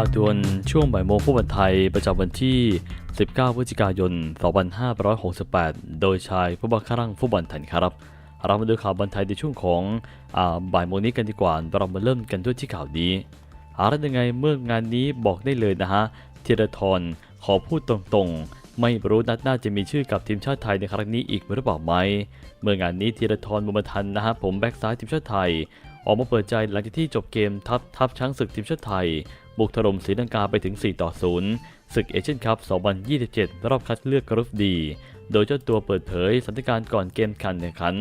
ข่าวด่วนช่วงบ่ายโมงฟุตบอลไทยประจำวันที่ 19 พฤศจิกายน 2568 โดยชายผู้บังคับฟุตบอลไทยครับ เรามาดูข่าวบอลไทยในช่วงของอบ่ายโมงนี้กันดีกว่า เรามาเริ่มกันด้วยที่ข่าวนี้อะไรยังไงเมื่องานนี้บอกได้เลยนะฮะธีรทรขอพูดตรงๆ ไม่รู้นัดหน้าจะมีชื่อกับทีมชาติไทยในครั้งนี้อีกหรือเปล่าไหม เมื่องานนี้ธีรทรบุญมาทันนะฮะผมแบ็กซ้ายทีมชาติไทย ออกมาเปิดใจหลังจากที่จบเกมทัพทัพช้างศึกทีมชาติไทย บุกถล่มศรีลังกาไปถึง 4 ต่อ 0 ศึกเอเชียนคัพ 2027 รอบคัดเลือกกรุ๊ปดี โดยเจ้าตัวเปิดเผยสถานการณ์ก่อนเกมขันแข่งขัน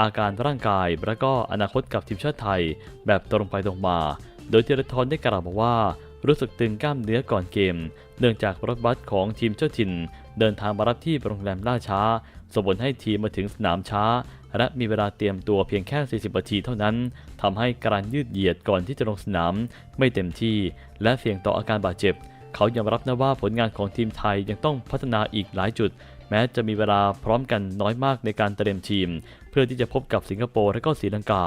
อาการร่างกายและก็อนาคตกับทีมชาติไทย แบบตรงไปตรงมา โดยธีรทรได้กล่าวมาว่า รู้สึกตึงกล้ามเนื้อก่อนเกม เนื่องจากรถบัสของทีมเจ้าถิ่น เดินทางมารับที่โรงแรมล่าช้าส่งผลให้ทีมมาถึงสนามช้า และมีเวลาเตรียมตัวเพียงแค่ 40 นาทีเท่านั้นทำให้การยืดเหยียดก่อนที่จะลงสนาม ไม่เต็มที่ และเสี่ยงต่ออาการบาดเจ็บ เขายอมรับนะว่าผลงานของทีมไทยยังต้องพัฒนาอีกหลายจุด แม้จะมีเวลาพร้อมกันน้อยมากในการเตรียมทีม เพื่อที่จะพบกับสิงคโปร์และก็ศรีลังกา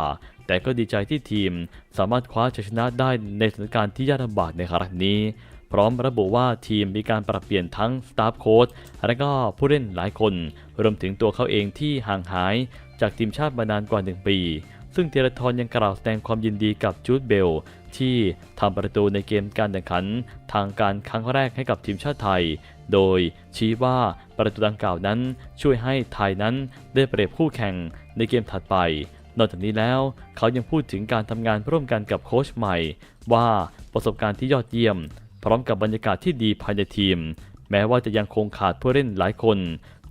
แต่ก็ดีใจที่ทีม สามารถคว้าชัยชนะได้ในสถานการณ์ที่ยากลำบากในครั้งนี้ พร้อมระบุว่าทีมมีการปรับเปลี่ยนทั้งสตาฟโค้ชและก็ผู้เล่นหลายคน รวมถึงตัวเขาเองที่ห่างหายจากทีมชาติมานานกว่า 1 ปี ซึ่งเทเลทรยังกล่าวแสดงความยินดีกับจูดเบล ที่ทำประตูในเกมการแข่งขัน ทางการครั้งแรกให้กับทีมชาติไทย โดยชี้ว่าประตูดังกล่าวนั้นช่วยให้ไทยนั้นได้เปรียบคู่แข่งในเกมถัดไปนอกจากนี้แล้วเขายังพูดถึงการทำงานร่วมกันกับโค้ชใหม่ ว่าประสบการณ์ที่ยอดเยี่ยม พร้อมกับบรรยากาศที่ดีภายในทีม แม้ว่าจะยังคงขาดผู้เล่นหลายคน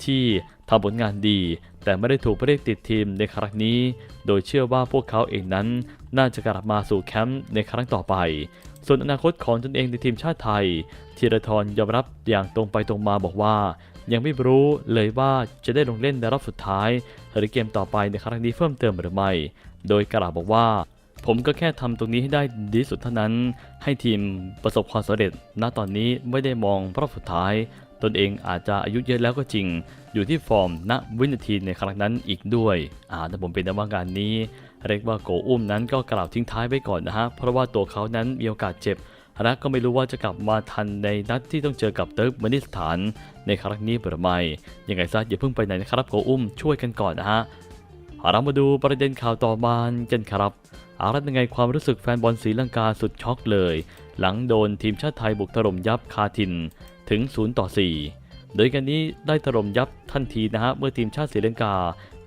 ที่ทำผลงานดี แต่ไม่ได้ถูกเรียกติดทีมในครั้งนี้ โดยเชื่อว่าพวกเขาเองนั้น น่าจะกลับมาสู่แคมป์ในครั้งต่อไป ส่วนอนาคตของตนเองในทีมชาติไทยธีรทรยอมรับอย่างตรงไปตรงมาบอกว่า ยังไม่รู้เลยว่าจะได้ลงเล่นในรอบสุดท้าย หรือเกมต่อไปในครั้งนี้เพิ่มเติมหรือไม่ โดยกล่าวบอกว่า ผมก็แค่ทำตรงนี้ให้ได้ดีสุดเท่านั้น ให้ทีมประสบความสำเร็จ ณ ตอนนี้ไม่ได้มองรอบสุดท้าย ตนเองอาจจะอายุเยอะแล้วก็จริง อยู่ที่ฟอร์ม ณ วินาทีในครั้งนั้นอีกด้วยอ่าแต่ผมเป็นนว่างานนี้ เรียกว่าโกอุ้มนั้นก็กล่าวทิ้งท้ายไว้ก่อนนะฮะ เพราะว่าตัวเขานั้นมีโอกาสเจ็บและก็ไม่รู้ว่าจะกลับมาทันในนัดที่ต้องเจอกับเติร์กเมนิสถาน ในครั้งนี้หรือไม่ยังไงซะอย่าเพิ่งไปไหนนะครับโกอุ้มช่วยกันก่อนนะฮะ เรามาดูประเด็นข่าวต่อมากันครับ อารัตยังไงความรู้สึกแฟนบอลศรีลังกาสุดช็อกเลย หลังโดนทีมชาติไทยบุกถล่มยับคาทินถึง 0 ต่อ 4 โดยกันนี้ได้ถล่มยับทันทีนะฮะเมื่อทีมชาติศรีลังกา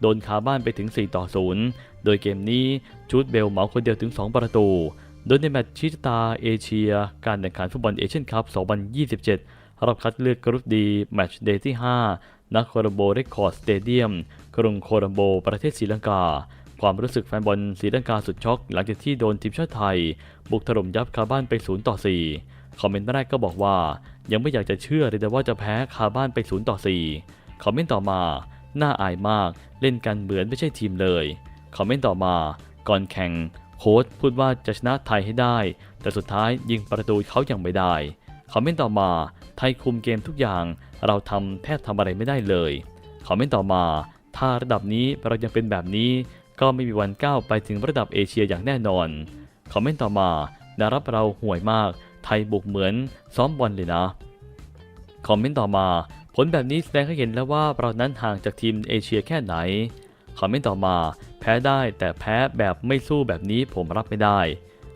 โดนคาบ้านไปถึง 4 ต่อ 0 โดยเกมนี้จูดเบลเหมาคนเดียวถึง 2 ประตู โดยในแมตช์ชิตาเอเชีย การแข่งขันฟุตบอลเอเชียนคัพ 2027รอบคัดเลือกกรุ๊ปดีแมตช์เดย์ที่ 5นักโคลัมโบเรคคอร์ดสเตเดียม กรุงโคลัมโบประเทศศรีลังกา ความรู้สึกแฟนบอลศรีลังกาสุดช็อก หลังจากที่โดนทีมชาติไทย บุกถล่มยับคาบ้านไป0ต่อ4คอมเมนต์แรกก็บอกว่า ยังไม่อยากจะเชื่อเลยว่าจะแพ้คาบ้านไป0ต่อ4คอมเมนต์ต่อมา น่าอายมากเล่นกันเหมือนไม่ใช่ทีมเลยคอมเมนต์ต่อมา ก่อนแข่งโค้ชพูดว่าจะชนะไทยให้ได้ แต่สุดท้ายยิงประตูเขาอยังไม่ได้คอมเมนต์ต่อมา ไทยคุมเกมทุกอย่าง เราทำแทบทำอะไรไม่ได้เลย คอมเมนต์ต่อมา ถ้าระดับนี้เรายังเป็นแบบนี้ ก็ไม่มีวันก้าวไปถึงระดับเอเชียอย่างแน่นอน คอมเมนต์ต่อมานารับเราห่วยมาก ไทยบุกเหมือนซ้อมบอลเลยนะ คอมเมนต์ต่อมา ผลแบบนี้แสดงให้เห็นแล้วว่าเรานั้นห่างจากทีมเอเชียแค่ไหน คอมเมนต์ต่อมา แพ้ได้แต่แพ้แบบไม่สู้แบบนี้ผมรับไม่ได้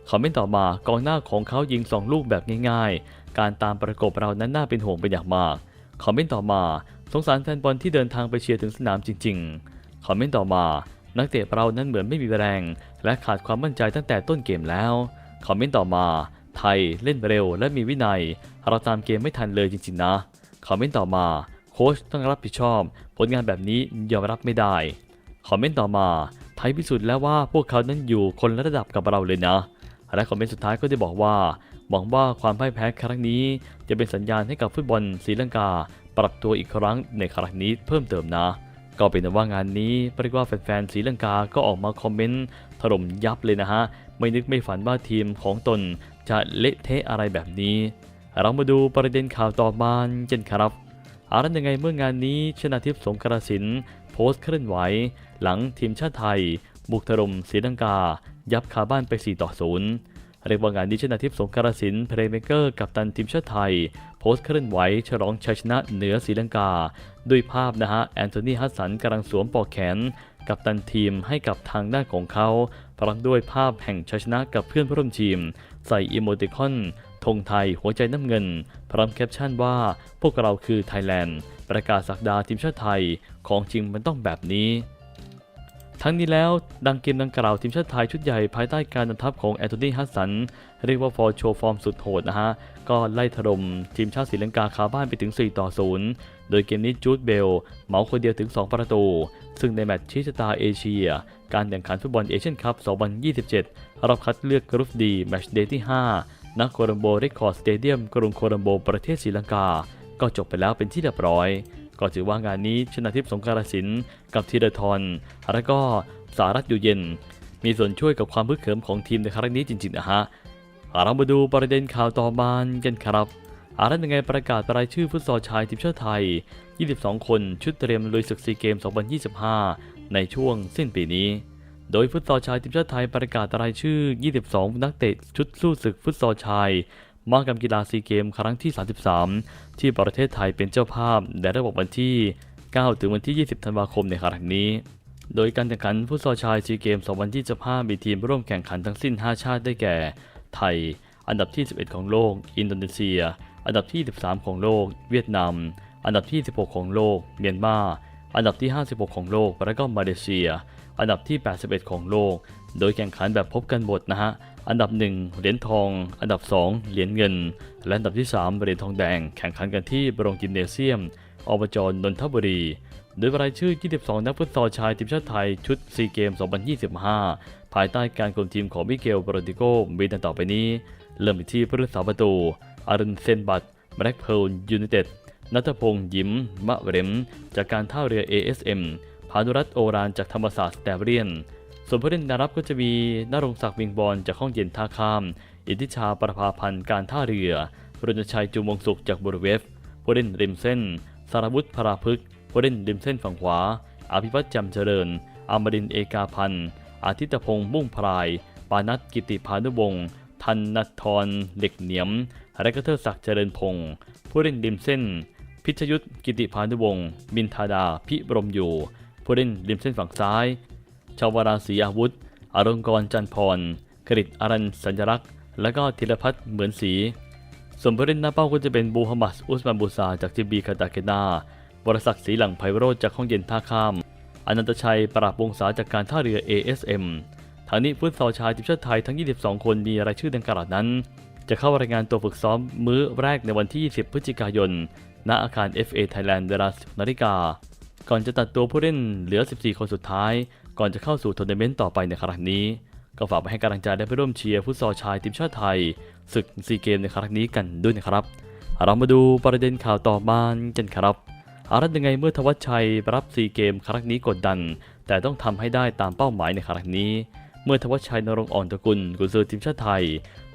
คอมเมนต์ต่อมากองหน้าของเขายิงสองลูกแบบง่าย ๆ การตามประกบเรานั้นน่าเป็นห่วงเป็นอย่างมาก คอมเมนต์ต่อมา สงสารแฟนบอลที่เดินทางไปเชียร์ถึงสนามจริงๆ คอมเมนต์ต่อมา นักเตะเรานั้นเหมือนไม่มีแรง และขาดความมั่นใจตั้งแต่ต้นเกมแล้ว คอมเมนต์ต่อมา ไทยเล่นเร็วและมีวินัย เราตามเกมไม่ทันเลยจริงๆนะ คอมเมนต์ต่อมา โค้ชต้องรับผิดชอบ ผลงานแบบนี้ยอมรับไม่ได้ คอมเมนต์ต่อมา ไทยพิสูจน์แล้วว่าพวกเขานั้นอยู่คนละระดับกับเราเลยนะและคอมเมนต์สุดท้ายก็ได้บอกว่าหวังว่าความพ่ายแพ้ครั้งนี้ จะเป็นสัญญาณให้กับฟุตบอลศรีลังกา ปรับตัวอีกครั้งในครั้งนี้เพิ่มเติมนะ ก็เป็นว่างานนี้เรียกว่าแฟนๆศรีลังกาก็ออกมาคอมเมนต์ถล่มยับเลยนะฮะ ไม่นึกไม่ฝันว่าทีมของตนจะเละเทะอะไรแบบนี้ เรามาดูประเด็นข่าวต่อมากันครับอารันยังไงเมื่องานนี้ชนาทิพย์สงกระสินโพสต์เคลื่อนไหว หลังทีมชาติไทย บุกถล่มศรีลังกา ยับคาบ้านไป 4 ต่อ 0 เรียกว่างานนี้ชนะทิพย์สงกรสินเพลย์เมเกอร์กับตันทีมชาติไทย พสต์เคลื่อนไหวฉลองชัยชนะเหนือศรีลังกา ด้วยภาพนะฮะแอนโทนีฮัสสันกำลังสวมปอกแขน กับตันทีมให้กับทางด้านของเขาพร้อมด้วยภาพแห่งชัยชนะกับเพื่อนร่วมทีม ใส่อีโมติคอนธงไทยหัวใจน้ำเงิน พร้อมแคปชั่นว่าพวกเราคือไทยแลนด์ ประกาศสักดาทีมชาติไทยของจริงมันต้องแบบนี้ ทั้งนี้แล้วดังเกมดังกล่าวทีมชาติไทยชุดใหญ่ภายใต้การนำทัพของแอนโทนีฮัสสัน เรียกว่าฟอร์โชว์ฟอร์มสุดโหดนะฮะ ก็ไล่ถล่มทีมชาติศรีลังกาคาบ้านไปถึง 4 ต่อ 0 โดยเกมนี้จูดเบลเหมาคนเดียวถึง 2 ประตู ซึ่งในแมตช์ชี้ชะตาเอเชีย การแข่งขันฟุตบอลเอเชียนคัพ 2027รอบคัดเลือกกรุ๊ปดีแมตช์เดย์ที่5นักโคลัมโบเรคคอร์ดสเตเดียมกรุงโคลัมโบประเทศศรีลังกา ก็จบไปแล้วเป็นที่เรียบร้อย ก็ถือว่างานนี้ชนะทิพย์สงกรานต์สินกับธีรทรและก็สารัตอยู่เย็น มีส่วนช่วยกับความพึกเขิมของทีมในครั้งนี้จริงๆนะฮะเรามาดูประเด็นข่าวต่อมากันครับอารันยังไงประกาศรายชื่อฟุตซอลชายทีมชาติไทย 22 คนชุดเตรียมลุยศึกซีเกม 2025 ในช่วงสิ้นปีนี้ โดยฟุตซอลชายทีมชาติไทยประกาศรายชื่อ 22 นักเตะชุดสู้ศึกฟุตซอลชาย มหกรรมกีฬาซีเกมครั้งที่ 33 ที่ประเทศไทยเป็นเจ้าภาพในระบบวันที่ 9 ถึงวันที่ 20 ธันวาคมในครั้งนี้ โดยการแข่งขันฟุตซอลชายซีเกม2025มีทีมร่วมแข่งขันทั้งสิ้น 5 ชาติได้แก่ ไทย อันดับที่ 11 ของโลก อินโดนีเซีย อันดับที่ 13 ของโลก เวียดนาม อันดับที่ 16 ของโลก เมียนมา อันดับที่ 56 ของโลก และก็มาเลเซีย อันดับที่ 81 ของโลก โดยแข่งขันแบบพบกันหมดนะฮะ อันดับ 1 เหรียญทอง อันดับ 2 เหรียญเงิน และอันดับที่ 3 เหรียญทองแดง แข่งขันกันที่บรงจิมเนเซียม อบจนนทบุรี โดยรายชื่อ 22 นักฟุตซอลชายทีมชาติไทยชุดซีเกม 2025 ภายใต้การคุมทีมของมิเกลโปรติโกมีดังต่อไปนี้ เริ่มที่ผู้รักษาประตูอารุนเซนบัตแบล็กเพลยูไนเต็ดนัทพงษ์ยิ้ม มะเรมจากการท่าเรือ ASM พานุรัตน์โอรานจากธรรมศาสตร์สแตเรียน ส่วนผู้เล่นแนวรับก็จะมีนรงศักดิ์วิงบอลจากห้องเย็นท่าข้าม อิทธิชาประภาพันธ์การท่าเรือรณชัยจูมวงสุขจากบรีเวฟผู้เล่นริมเส้น สารวุฒิพราพฤกษ์ผู้เล่นริมเส้นฝั่งขวา อภิวัตจำเจริญ อมรินเอกาพันธ์อาทิตพงษ์มุ่งพราย ปานัทกิติพานุวงศ์ทันนัททรเหล็กเหนียมและก็เทอศักดิ์เจริญพงศ์ผู้เล่นริมเส้น พิชยุทธกิติพานุวงศ์บินทาดาพิบรมอยู่ ผู้เล่นริมเส้นฝั่งซ้าย ชาวราศีอาวุธอารมกรจันทร์พรกริตอารันสัญลักษณ์ และก็ธีรพัฒน์เหมือนสี ส่วนผู้เล่นหน้าเป้าก็จะเป็นบูฮัมมัดอุสมานบูซาจากจีบีคาตาเกนาวรศักดิ์ศรีหลังไพโรจจากห้องเย็นท่าข้าม อนันตชัยปราบวงศาจากการท่าเรือ ASM ทางนี้ฟุตซอลชายทีมชาติไทยทั้ง 22 คนมีรายชื่อดังกล่าวนั้น จะเข้ารายงานตัวฝึกซ้อมมื้อแรกในวันที่ 20 พฤศจิกายน ณ อาคาร FA Thailand เวลา 10นาฬิกา ก่อนจะตัดตัวผู้เล่นเหลือ 14 คนสุดท้าย ก่อนจะเข้าสู่ทัวร์นาเมนต์ต่อไปในครั้งนี้ ก็ฝากไปให้กำลังใจและไปร่วมเชียร์ฟุตซอลชายทีมชาติไทยศึกซีเกมในครั้งนี้กันด้วยนะครับ เรามาดูประเด็นข่าวต่อมากันครับอารัตยังไงเมื่อทวัชชัยรับซีเกมครั้งนี้กดดัน แต่ต้องทำให้ได้ตามเป้าหมายในครั้งนี้ เมื่อทวัชชัยนรงอ่อนตะกุลกุนซือทีมชาติไทย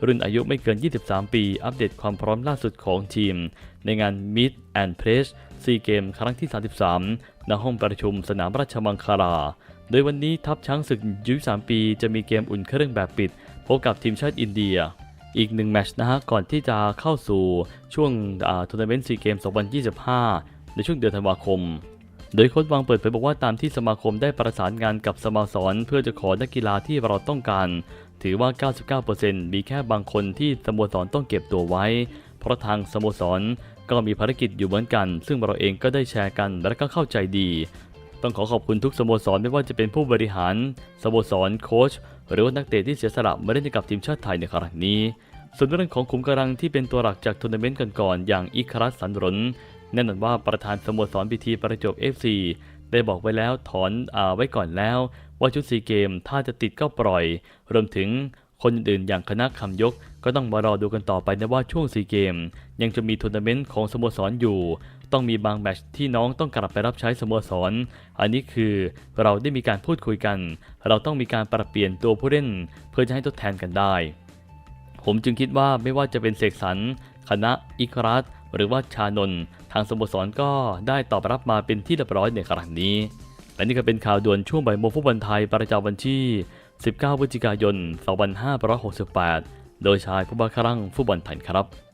รุ่นอายุไม่เกิน 23 ปี อัปเดตความพร้อมล่าสุดของทีม ในงาน Meet and Press ซีเกมครั้งที่ 33 ณห้องประชุมสนามราชมังคลา โดยวันนี้ทัพช้างศึกยุ3ปี จะมีเกมอุ่นเครื่องแบบปิด พบกับทีมชาติอินเดีย อีกหนึ่งแมชนะฮะก่อนที่จะเข้าสู่ช่วงทัวร์นาเมนต์ซีเกม 2025 ในช่วงเดือนธันวาคม โดยโค้ชวังเปิดเผยบอกว่าตามที่สมาคมได้ประสานงานกับสโมาสรเพื่อจะขอนักกีฬาที่เราต้องการ ถือว่า 99%มีแค่บางคนที่สโมสรต้องเก็บตัวไว้ เพราะทางสโมสร ก็มีภารกิจอยู่เหมือนกัน ซึ่งเราเองก็ได้แชร์กันและก็เข้าใจดี ต้องขอขอบคุณทุกสโมสรไม่ว่าจะเป็นผู้บริหาร สโมสรโค้ชหรือว่านักเตะที่เสียสละมาเล่นกับทีมชาติไทยในครั้งนี้ส่วนเรื่องของขุมกำลังที่เป็นตัวหลักจากทัวร์นาเมนต์ก่อนๆอย่างอิครัสสันรนแน่นอนว่าประธานสโมสรพิธีประจวบ FC ได้บอกไว้แล้วถอนอไว้ก่อนแล้ว ว่าชุดซีเกมถ้าจะติดก็ปล่อย รวมถึง คนอื่นๆอย่างคณะคำยก ก็ต้องมารอดูกันต่อไปนะว่าช่วงซีเกม ยังจะมีทัวร์นาเมนต์ของสโมสรอยู่ ต้องมีบางแมตช์ที่น้องต้องกลับไปรับใช้สโมสร อันนี้คือเราได้มีการพูดคุยกัน เราต้องมีการปรับเปลี่ยนตัวผู้เล่น เพื่อจะให้ทดแทนกันได้ ผมจึงคิดว่าไม่ว่าจะเป็นเสกสรรคณะอิครัตหรือว่าชานนท์ทางสโมสรก็ได้ตอบรับมาเป็นที่เรียบร้อยในครั้งนี้และนี่ก็เป็นข่าวด่วนช่วงบ่ายโมงฟุตบอลไทยประจำวันที่ 19พฤศจิกายน 2568 โดยชายผู้บ้าคลั่งฟุตบอลไทยครับ